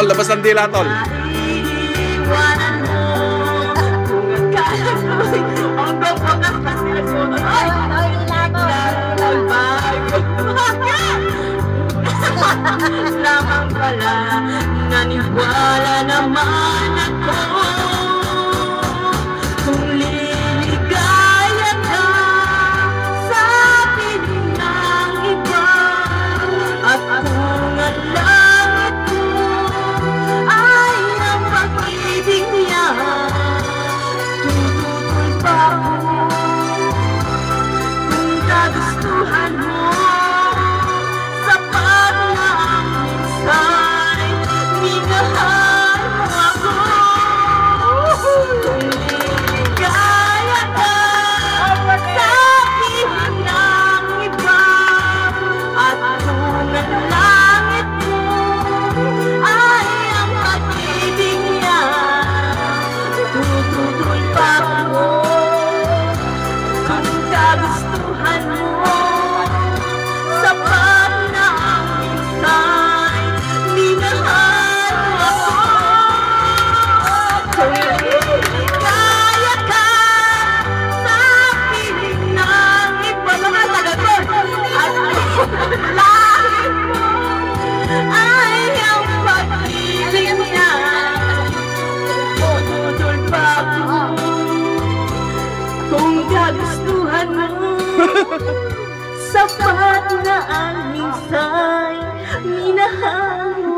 Tol, labas ng dila, Tol. Lamang pala, naniwala naman ako Sapat na ang minsay Minahal